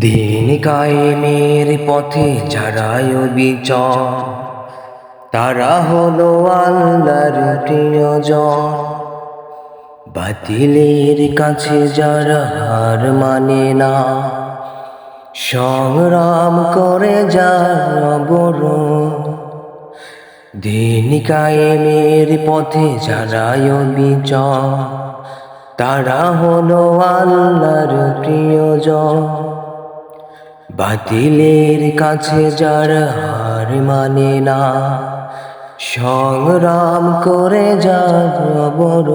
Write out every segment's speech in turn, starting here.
দিন কায়েমের পথে যারাই বিচর। তারা হলো আল্লাহর প্রিয়জন। বাতিলের কাছে যারা হার মানে না। সংগ্রাম করে যারা বড় দিন কায়েমের পথে যারাই বিচর। তারা হলো আল্লাহর প্রিয়জন। বাতিলের কাছে যার হার মানে না। সংগ্রাম করে যার বড়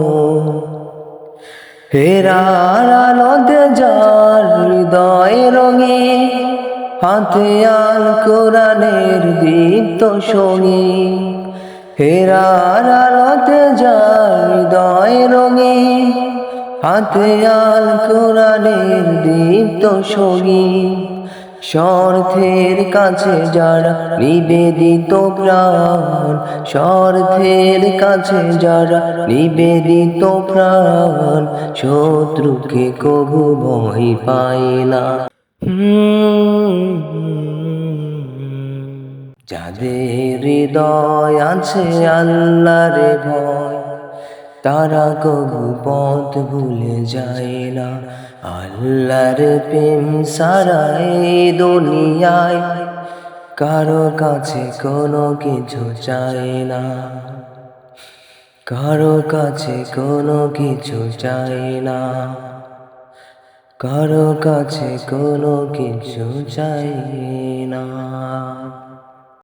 হেরার আলোতে যার হৃদয় রঙে, হাতে আল কোরআনের দীপ্ত সঙ্গী। হেরার আলোতে যার হৃদয় রঙে, হাতে আল কোরআনের দীপ্ত সঙ্গী। স্বার্থের কাছে যারা নিবেদিত প্রাণ, স্বার্থের কাছে যারা নিবেদিত প্রাণ, শত্রুকে কবু ভয় পায় না। যাদের হৃদয় আছে আল্লাহর ভয় তারা কবু পথ ভুলে যায় না। আল্লাহর প্রেম সারা এই দুনিয়ায় কারও কাছে কোনো কিছু চায় না। কারও কাছে কোনো কিছু চায় না। কারও কাছে কোনো কিছু চাই না।